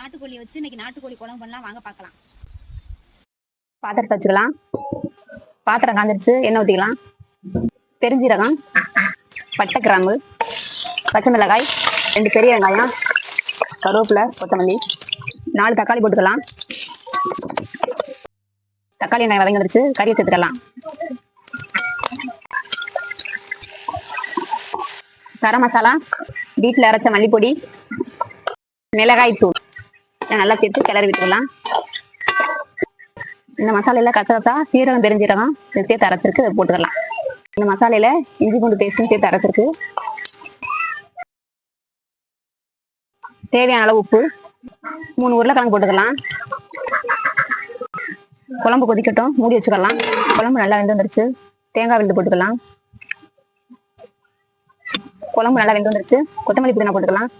நாட்டுக்கோழி வச்சு இன்னைக்கு நாட்டுக்கோழி குழம்பு பண்ணலாம் வாங்க பார்க்கலாம். பாத்திரத்தை வச்சுக்கலாம் பாத்திரம் காஞ்சிருச்சு. எண்ணெய் ஊற்றிக்கலாம் பெருஞ்சீரகம் பட்டை கிராம்பு பச்சை மிளகாய் ரெண்டு பெரிய வெங்காயம் கருவேப்பிலை கொத்தமல்லி நாலு தக்காளி போட்டுக்கலாம். தக்காளி வெங்காயம் வதங்கி வந்துருச்சு. கறியை சேர்த்துக்கலாம் கரம் மசாலா வீட்டில் அரைச்ச மல்லிப்பொடி மிளகாய் தூள் நல்லா சேர்த்து கிளறி விட்டுக்கலாம் இந்த மசாலையில கசகசா சீரகம் பெருஞ்சீரகம் சேர்த்து அரைச்சிருக்கு அதை போட்டுக்கலாம். இந்த மசாலையில இஞ்சி பூண்டு பேஸ்ட்டும் சேர்த்து அரைச்சிருக்கு. தேவையான அளவு உப்பு. மூணு உருளைக்கிழங்கு போட்டுக்கலாம். குழம்பு கொதிக்கட்டும் மூடி வச்சுக்கலாம். குழம்பு நல்லா வெந்து வந்துருச்சு. தேங்காய் விழுந்து போட்டுக்கலாம். குழம்பு நல்லா வெந்து வந்துருச்சு. கொத்தமல்லி புதினா போட்டுக்கலாம்.